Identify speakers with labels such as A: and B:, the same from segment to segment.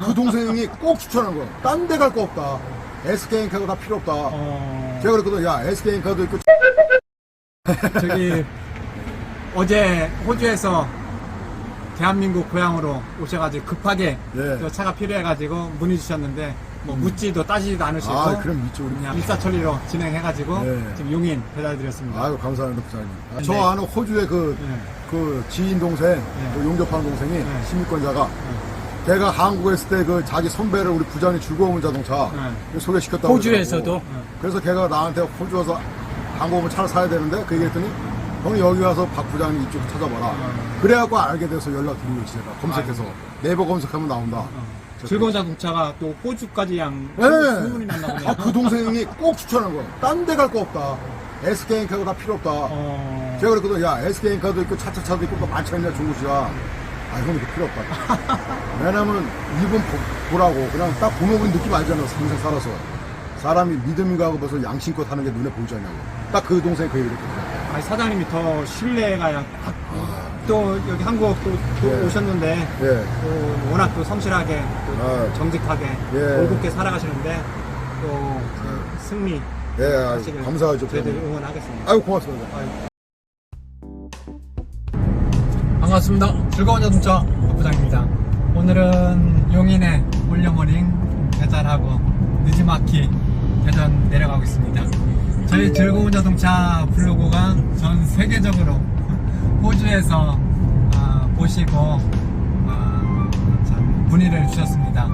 A: 아, 그 동생이 꼭 추천한 거야. 딴 데 갈 거 없다. SK인카도 다 필요 없다.
B: 어,
A: 제가 그랬거든. 야, SK인카도 있고
B: 저기 어제 호주에서 대한민국 고향으로 오셔가지고 급하게
A: 예.
B: 저 차가 필요해가지고 문의 주셨는데 뭐 묻지도 따지지도 않으시고
A: 아, 그럼 믿죠, 우리.
B: 그냥 일사천리로 진행해가지고
A: 예.
B: 지금 용인 배달드렸습니다.
A: 아유, 감사합니다, 부장님. 아,
B: 네.
A: 저 아는 호주의 그,
B: 예.
A: 그 지인 동생, 그 용접하는 동생이
B: 네.
A: 16권자가 걔가 한국에 있을 때 그 자기 선배를 우리 부장이 즐거운 자동차
B: 네.
A: 소개시켰다고.
C: 호주에서도?
A: 그러더라고. 그래서 걔가 나한테 호주 와서 한국오면 차를 사야 되는데 그 얘기했더니 형이 여기 와서 박 부장님 이쪽 찾아봐라.
B: 네.
A: 그래갖고 알게 돼서 연락 드리고 있어요. 제가 검색해서. 네이버 검색하면 나온다.
B: 즐거운 자동차가 또 호주까지 양
A: 네.
B: 소문이 났나 보네요.
A: 아, 그 동생이 꼭 추천한 거야. 딴 데 갈 거 없다. SK인카도 다 필요 없다.
B: 어,
A: 제가 그랬거든. 야, SK인카도 있고 차차차도 있고 뭐 많지 않냐, 중국이야. 아, 형이 그 필요 없다. 왜냐면 이분 보, 보라고. 그냥 딱 보면 우리 느낌 알잖아. 평생 살아서. 사람이 믿음인가 하고 벌써 양심껏 하는 게 눈에 보이지 않냐고. 딱 그 동생이 그 얘기를 했거든.
B: 아니, 사장님이 더 신뢰가 약- 또 여기 한국 또, 또
A: 예.
B: 오셨는데
A: 예.
B: 또 워낙 또 성실하게 또
A: 아.
B: 정직하게
A: 예.
B: 올곧게 살아가시는데 또그 승리
A: 예, 아유,
B: 하시길
A: 감사하죠.
B: 저희들. 응원하겠습니다.
A: 아유, 고맙습니다.
B: 반갑습니다. 즐거운 자동차 부장입니다. 오늘은 용인에 올려머링 배달하고 느지마키 대전 내려가고 있습니다. 저희 즐거운 자동차 블로그가 전 세계적으로 호주에서 아, 보시고 아, 참 문의를 주셨습니다.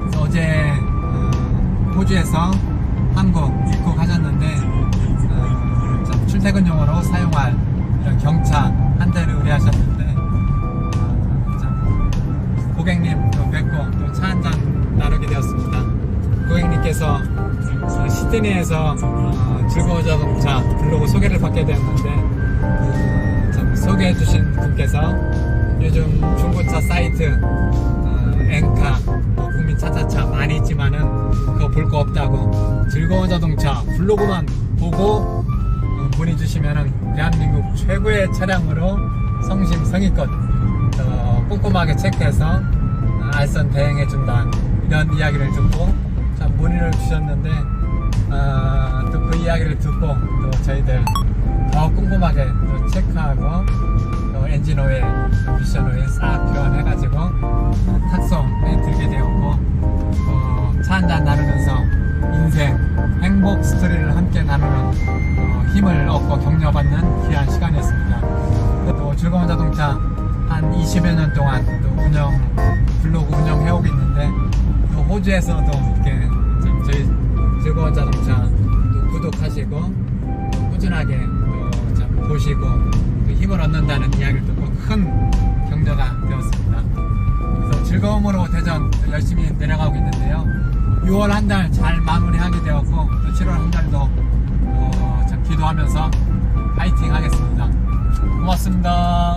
B: 그래서 어제 어, 호주에서 한국 입국하셨는데 어, 참 출퇴근용으로 사용할 경차 한 대를 의뢰하셨는데 고객님께서 어, 시드니에서 어, 즐거운 자동차 블로그 소개를 받게 되었는데 어, 참 소개해 주신 분께서 요즘 중고차 사이트 어, 엔카 뭐 국민 차차차 많이 있지만은 그거 볼 거 없다고 즐거운 자동차 블로그만 보고 어, 문의 주시면은 대한민국 최고의 차량으로 성심성의껏 어, 꼼꼼하게 체크해서 어, 알선 대행해 준다 이런 이야기를 듣고 참 문의를 주셨는데 어, 또그 이야기를 듣고 또 저희들 더 꼼꼼하게 또 체크하고 또 엔진 오일, 미션 오일 싹 교환해가지고 어, 탁송에 들게 되었고 어, 차 한잔 나누면서 인생 행복 스토리를 함께 나누는 어, 힘을 얻고 격려받는 귀한 시간이었습니다. 또 즐거운 자동차 한 20여 년 동안 또 운영 블로그 운영해오고 있는데 또 호주에서도 즐거운 자동차 또 구독하시고 또 꾸준하게 또참 보시고 또 힘을 얻는다는 이야기를 듣고 큰 격려가 되었습니다. 그래서 즐거움으로 대전 열심히 내려가고 있는데요. 6월 한 달 잘 마무리하게 되었고 또 7월 한 달도 어, 참 기도하면서 파이팅 하겠습니다. 고맙습니다.